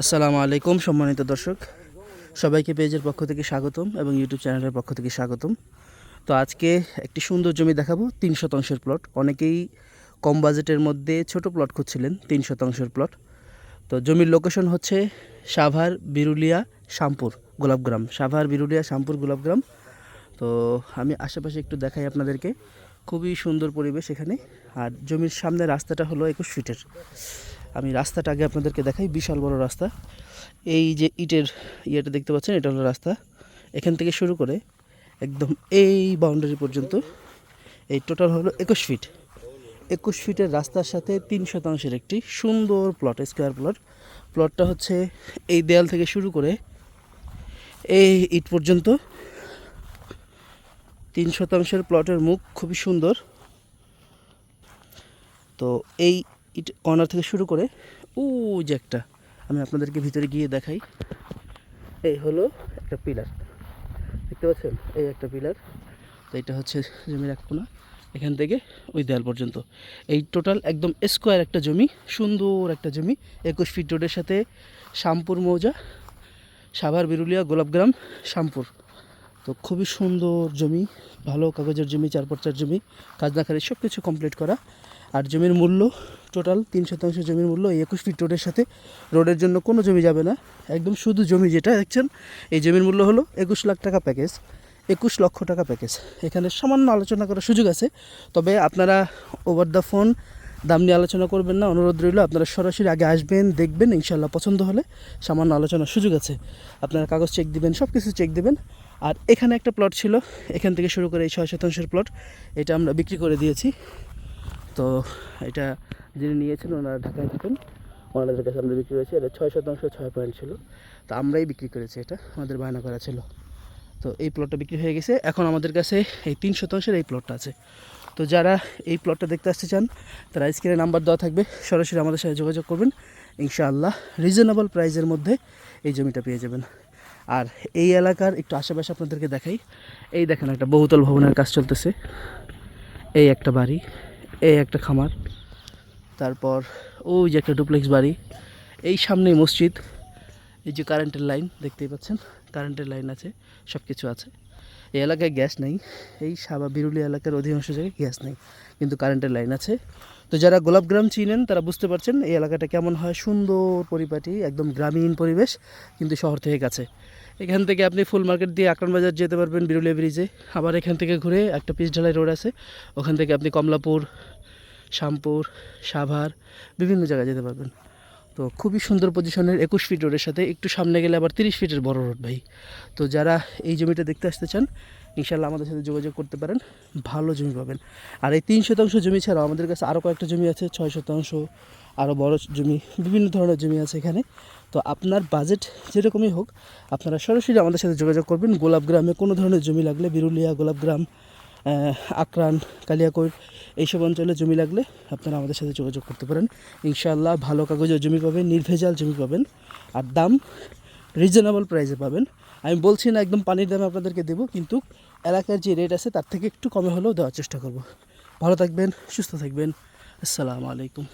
আসসালামু আলাইকুম, সম্মানিত দর্শক। সবাইকে পেজের পক্ষ থেকে স্বাগতম এবং ইউটিউব চ্যানেলের পক্ষ থেকে স্বাগতম। তো আজকে একটি সুন্দর জমি দেখাবো, তিন শতাংশের প্লট। অনেকেই কম বাজেটের মধ্যে ছোট প্লট খুঁজছিলেন, তিন শতাংশের প্লট। তো জমির লোকেশন হচ্ছে সাভার বিরুলিয়া শামপুর গোলাপগ্রাম। সাভার বিরুলিয়া শামপুর গোলাপগ্রাম। তো আমি আশেপাশে একটু দেখাই আপনাদেরকে। খুবই সুন্দর পরিবেশ এখানে। আর জমির সামনে রাস্তাটা হলো একুশ ফিটের। আমি রাস্তাটা আগে আপনাদেরকে দেখাই, বিশাল বড় রাস্তা। এই যে ইটের ইয়েটা দেখতে পাচ্ছেন, এটা হলো রাস্তা। এখান থেকে শুরু করে একদম এই বাউন্ডারি পর্যন্ত এই টোটাল হলো একুশ ফিট একুশ ফিটের রাস্তার সাথে তিন শতাংশের একটি সুন্দর প্লট স্কোয়ার প্লট প্লটটা হচ্ছে এই দেয়াল থেকে শুরু করে এই ইট পর্যন্ত। তিন শতাংশের প্লটের মুখ খুবই সুন্দর। তো এই ইট কর্নার থেকে শুরু করে ও যে একটা, আমি আপনাদেরকে ভিতরে গিয়ে দেখাই। এই হলো একটা পিলার, দেখতে পাচ্ছেন? এই একটা পিলার, তো এটা হচ্ছে জমির এক কোনা এখান থেকে ওই দেয়াল পর্যন্ত। এই টোটাল একদম স্কোয়ার একটা জমি, সুন্দর একটা জমি। একুশ ফিট রোডের সাথে শামপুর মৌজা, সাভার বিরুলিয়া গোলাপগ্রাম, শামপুর। তো খুবই সুন্দর জমি, ভালো কাগজের জমি চার পর্চার জমি খাজনা খারিজ সব কিছু কমপ্লিট করা। আর জমির মূল্য টোটাল তিন শতাংশ জমির মূল্য, এই একুশ ফিট রোডের সাথে রোডের জন্য কোনো জমি যাবে না। একদম শুধু জমি যেটা দেখছেন, এই জমির মূল্য হলো একুশ লাখ টাকা প্যাকেজ একুশ লক্ষ টাকা প্যাকেজ এখানে সামান্য আলোচনা করার সুযোগ আছে, তবে আপনারা ওভার দ্য ফোন দাম নিয়ে আলোচনা করবেন না, অনুরোধ রইল, আপনারা সরাসরি আগে আসবেন, দেখবেন ইনশাল্লাহ পছন্দ হলে সামান্য আলোচনার সুযোগ আছে। আপনারা কাগজ চেক দিবেন সব কিছু চেক দিবেন আর এখানে একটা প্লট ছিল, এখান থেকে শুরু করে এই ছয় শতাংশের প্লট এটা আমরা বিক্রি করে দিয়েছি। তো এটা যিনি নিয়েছেন, ওনারা ঢাকায় থাকেন, ওনাদের কাছে আমরা বিক্রি করেছি, এটা ছয় শতাংশ, ছয় পয়েন্ট ছিল। তো আমরাই বিক্রি করেছি এটা, আমাদের বায়না করা ছিল। তো এই প্লটটা বিক্রি হয়ে গেছে। এখন আমাদের কাছে এই তিন শতাংশের এই প্লটটা আছে। তো যারা এই প্লটটা দেখতে আসতে চান, তারা স্ক্রিনে নাম্বার দেওয়া থাকবে। সরাসরি আমাদের সাথে যোগাযোগ করবেন। ইনশাআল্লাহ রিজনেবল প্রাইজের মধ্যে এই জমিটা পেয়ে যাবেন। আর এই এলাকার একটু আশেপাশে আপনাদেরকে দেখাই। এই দেখেন একটা বহুতল ভবনের কাজ চলতেছে। এই একটা বাড়ি, এই একটা খামার, তারপর ওই যে একটা ডুপ্লেক্স বাড়ি। এই সামনেই মসজিদ, এই যে কারেন্টের লাইন, দেখতেই পাচ্ছেন? কারেন্টের লাইন আছে সব কিছু আছে। এই এলাকায় গ্যাস নেই। এই সাবা বিরুলি এলাকার অধিকাংশ জায়গায় গ্যাস নেই, কিন্তু কারেন্টের লাইন আছে। তো যারা গোলাপগ্রাম চিনেন, তারা বুঝতে পারছেন এই এলাকাটা কেমন হয়। সুন্দর পরিপাটি, একদম গ্রামীণ পরিবেশ, কিন্তু শহর থেকে কাছে। এখান থেকে আপনি ফুল মার্কেট দিয়ে বাজার যেতে পারবেন বিরুলিয়া ব্রিজে আবার এখান থেকে ঘুরে একটা পিচ ঢালাই রোড আছে। ওখান থেকে আপনি কমলাপুর, শ্যামপুর, সাভার, বিভিন্ন জায়গায় যেতে পারবেন। তো খুবই সুন্দর পজিশনের একুশ ফিট রোডের সাথে একটু সামনে গেলে আবার তিরিশ ফিটের বড় রোড ভাই। তো যারা এই জমিটা দেখতে আসতে চান ইনশাল্লাহ আমাদের সাথে যোগাযোগ করতে পারেন, ভালো জমি পাবেন। আর এই তিন শতাংশ জমি ছাড়াও আমাদের কাছে আরও কয়েকটা জমি আছে, ছয় শতাংশ, আরও বড় জমি, বিভিন্ন ধরনের জমি আছে এখানে। তো আপনার বাজেট যেরকমই হোক, আপনারা সরাসরি আমাদের সাথে যোগাযোগ করবেন। গোলাপগ্রামে কোনো ধরনের জমি লাগলে, বিরুলিয়া গোলাপগ্রাম আকরান, কালিয়াকৈর, এইসব অঞ্চলে জমি লাগলে আপনারা আমাদের সাথে যোগাযোগ করতে পারেন। ইনশাআল্লাহ ভালো কাগজের জমি পাবেন, নির্ভেজাল জমি পাবেন। আর দাম রিজনেবল প্রাইসে পাবেন। আমি বলছি না একদম পানির দামে আপনাদেরকে দেবো, কিন্তু এলাকার যে রেট আছে তার থেকে একটু কমে হলেও দেওয়ার চেষ্টা করব। ভালো থাকবেন, সুস্থ থাকবেন। আসসালামু আলাইকুম।